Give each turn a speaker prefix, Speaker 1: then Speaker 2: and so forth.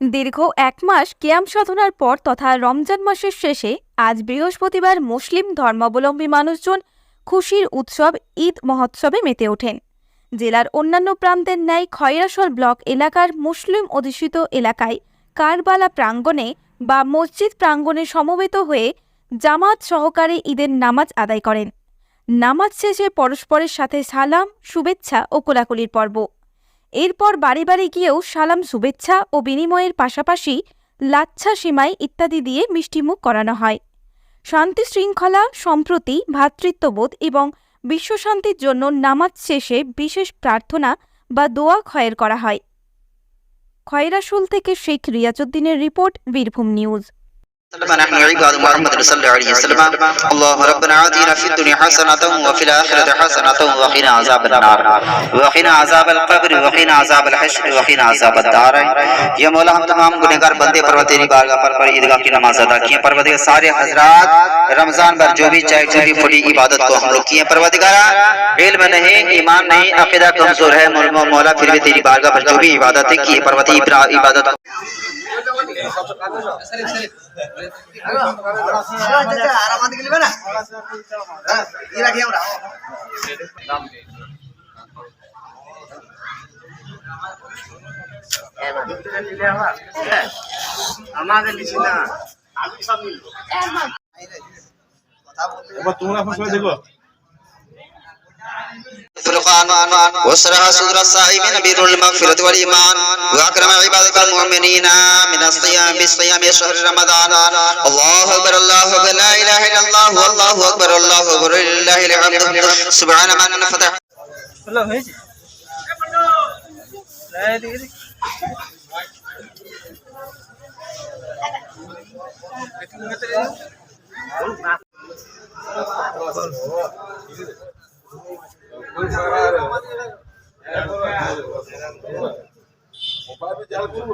Speaker 1: দীর্ঘ এক মাস কেয়াম সাধনার পর তথা রমজান মাসের শেষে আজ বৃহস্পতিবার মুসলিম ধর্মাবলম্বী মানুষজন খুশির উৎসব, ঈদ মহোৎসবে মেতে ওঠেন। জেলার অন্যান্য প্রান্তের ন্যায় খয়রাসল ব্লক এলাকার মুসলিম অধ্যুষিত এলাকায় কারবালা প্রাঙ্গণে বা মসজিদ প্রাঙ্গণে সমবেত হয়ে জামাত সহকারে ঈদের নামাজ আদায় করেন। নামাজ শেষে পরস্পরের সাথে সালাম, শুভেচ্ছা ও কোলাকুলির পর্ব। এরপর বাড়ি বাড়ি গিয়েও সালাম, শুভেচ্ছা ও বিনিময়ের পাশাপাশি লাচ্ছা, সিমাই ইত্যাদি দিয়ে মিষ্টিমুখ করানো হয়। শান্তি শৃঙ্খলা সম্প্রতি ভ্রাতৃত্ববোধ এবং বিশ্বশান্তির জন্য নামাজ শেষে বিশেষ প্রার্থনা বা দোয়া খয়ের করা হয়। খয়রাসুল থেকে শেখ রিয়াজউদ্দিনের রিপোর্ট বীরভূম নিউজ।
Speaker 2: نحن عباد محمد صلى الله عليه وسلم ربنا آتنا في الدنيا حسنة وفي الآخرة حسنة وقنا عذاب النار وقنا عذاب القبر وقنا عذاب الحشر وقنا عذاب الدار یا مولا ہم تمام گنہگار بندے پر تیری بارگاہ پر پر عیدگاہ کی نماز ادا کیے پروردگار سارے حضرات رمضان بھر جو بھی چاہے جو بھی عبادت کو ہم لوگ کیے پروردگار علم نہیں ایمان نہیں عقیدہ کمزور ہے مولا پھر بھی تیری بارگاہ پر جو بھی عبادت کی پروردگار عبادت
Speaker 3: আর আমাদেরকে নেবে না ই রাখি
Speaker 4: এবার তোমরা ফসল দেখো।
Speaker 2: فرقان وسرها صدر الصائمين بر المغفرة والإيمان. وأكرم عبادة المؤمنين. من الصيام بالصيام شهر رمضان. الله أكبر الله أكبر لا إله إلا الله. والله أكبر الله أكبر لله الحمد. سبحان من فتح.
Speaker 4: মোবাইলে জাল করব